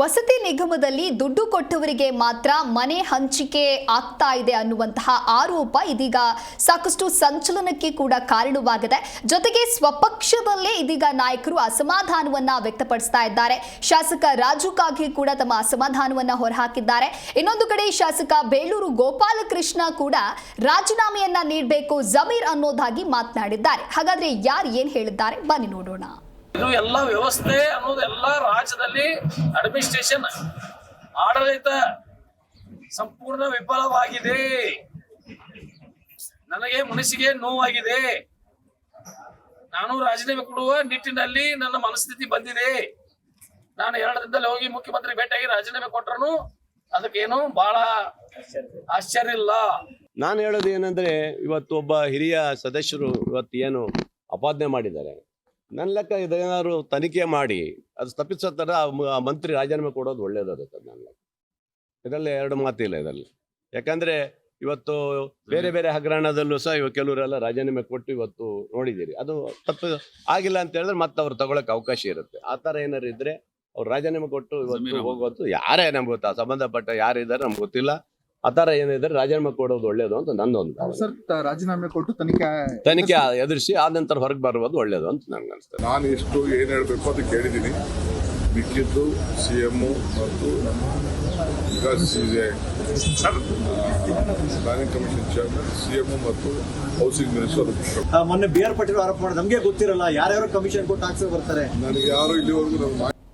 ವಸತಿ ನಿಗಮದಲ್ಲಿ ದುಡ್ಡು ಕೊಟ್ಟವರಿಗೆ ಮಾತ್ರ ಮನೆ ಹಂಚಿಕೆ ಆಗ್ತಾ ಇದೆ ಅನ್ನುವಂತಹ ಆರೋಪ ಇದೀಗ ಸಾಕಷ್ಟು ಸಂಚಲನಕ್ಕೆ ಕೂಡ ಕಾರಣವಾಗಿದೆ. ಜೊತೆಗೆ ಸ್ವಪಕ್ಷದಲ್ಲೇ ಇದೀಗ ನಾಯಕರು ಅಸಮಾಧಾನವನ್ನ ವ್ಯಕ್ತಪಡಿಸ್ತಾ ಇದ್ದಾರೆ. ಶಾಸಕ ರಾಜು ಕಾಗಿ ಕೂಡ ತಮ್ಮ ಅಸಮಾಧಾನವನ್ನ ಹೊರಹಾಕಿದ್ದಾರೆ. ಇನ್ನೊಂದು ಕಡೆ ಶಾಸಕ ಬೇಳೂರು ಗೋಪಾಲಕೃಷ್ಣ ಕೂಡ ರಾಜೀನಾಮೆಯನ್ನ ನೀಡಬೇಕು ಜಮೀರ್ ಅನ್ನೋದಾಗಿ ಮಾತನಾಡಿದ್ದಾರೆ. ಹಾಗಾದ್ರೆ ಯಾರು ಏನ್ ಹೇಳಿದ್ದಾರೆ? ಬನ್ನಿ ನೋಡೋಣ. ಇದು ಎಲ್ಲ ವ್ಯವಸ್ಥೆ ಅನ್ನೋದು ಎಲ್ಲ ರಾಜ್ಯದಲ್ಲಿ ಅಡ್ಮಿನಿಸ್ಟ್ರೇಷನ್ ಆಡಳಿತ ಸಂಪೂರ್ಣ ವಿಫಲವಾಗಿದೆ. ನನಗೆ ಮನಸ್ಸಿಗೆ ನೋವಾಗಿದೆ. ನಾನು ರಾಜೀನಾಮೆ ಕೊಡುವ ನಿಟ್ಟಿನಲ್ಲಿ ನನ್ನ ಮನಸ್ಥಿತಿ ಬಂದಿದೆ. ನಾನು ಎರಡು ದಿನದಲ್ಲಿ ಹೋಗಿ ಮುಖ್ಯಮಂತ್ರಿ ಭೇಟಿಯಾಗಿ ರಾಜೀನಾಮೆ ಕೊಟ್ಟರು ಅದಕ್ಕೇನು ಬಹಳ ಆಶ್ಚರ್ಯ ಇಲ್ಲ. ನಾನು ಹೇಳೋದು ಏನಂದ್ರೆ, ಇವತ್ತು ಒಬ್ಬ ಹಿರಿಯ ಸದಸ್ಯರು ಇವತ್ತು ಏನು ಅಪಾದನೆ ಮಾಡಿದ್ದಾರೆ. ನನ್ನ ಲೆಕ್ಕ ಇದೇನಾದ್ರು ತನಿಖೆ ಮಾಡಿ ಅದು ತಪ್ಪಿಸೋ ಥರ ಆ ಮಂತ್ರಿ ರಾಜೀನಾಮೆ ಕೊಡೋದು ಒಳ್ಳೇದಾಗುತ್ತೆ ನನ್ನ ಲೆಕ್ಕ. ಇದರಲ್ಲಿ ಎರಡು ಮಾತಿಲ್ಲ ಇದರಲ್ಲಿ. ಯಾಕಂದ್ರೆ ಇವತ್ತು ಬೇರೆ ಬೇರೆ ಹಗರಣದಲ್ಲೂ ಸಹ ಇವಾಗ ಕೆಲವರೆಲ್ಲ ರಾಜೀನಾಮೆ ಕೊಟ್ಟು ಇವತ್ತು ನೋಡಿದ್ದೀರಿ. ಅದು ತಪ್ಪು ಆಗಿಲ್ಲ ಅಂತ ಹೇಳಿದ್ರೆ ಮತ್ತೆ ಅವ್ರು ತಗೊಳಕ್ ಅವಕಾಶ ಇರುತ್ತೆ. ಆ ಥರ ಏನಾರು ಇದ್ರೆ ಅವ್ರು ರಾಜೀನಾಮೆ ಕೊಟ್ಟು ಇವತ್ತು ಹೋಗೋದು ಯಾರೇ ನಮ್ಗೆ ಗೊತ್ತಾ ಸಂಬಂಧಪಟ್ಟ ಯಾರಿದ್ದಾರೆ ನಮ್ಗೆ ಗೊತ್ತಿಲ್ಲ. ಆ ತರ ಏನಿದ್ರೆ ರಾಜೀನಾಮೆ ಕೊಡೋದು ಒಳ್ಳೇದು ಅಂತ ನನ್ನೊಂದು ಒಂದು ಸರ್ ತ- ರಾಜೀನಾಮೆ ಕೊಟ್ಟು ತನಿಖೆ ತನಿಖೆ ಎದುರಿಸಿ ಆ ನಂತರ ಹೊರಗೆ ಬರುವುದು ಒಳ್ಳೇದು ಅಂತ ನಂಗೆ ಅನಿಸ್ತದೆ ನಾನು ಇಷ್ಟು ಏನು ಹೇಳಬೇಕು ಅದು ಕೇಳಿದ್ದೀನಿ. ಮಿಕ್ಕಿದ್ದು ಸಿ ಎಮ್ಮು ಮತ್ತು ಈಗ planning commission chairman C M ಮತ್ತು ಹೌಸಿಂಗ್ ಮಿನಿಸ್ಟರ್ ಆ, ಮೊನ್ನೆ ಬಿ ಆರ್ ಪಾಟೀಲ್ ಆರೋಪ ಮಾಡಿದ್ರೆ. ನಮಗೆ ಗೊತ್ತಿರಲ್ಲ ಯಾರ್ಯಾರು ಕಮಿಷನ್ ಕೊಟ್ಟು ಹಾಕ್ಸೋ ಬರ್ತಾರೆ. ನನಗೆ ಯಾರು ಇಲ್ಲಿವರೆಗೂ ನನ್ನ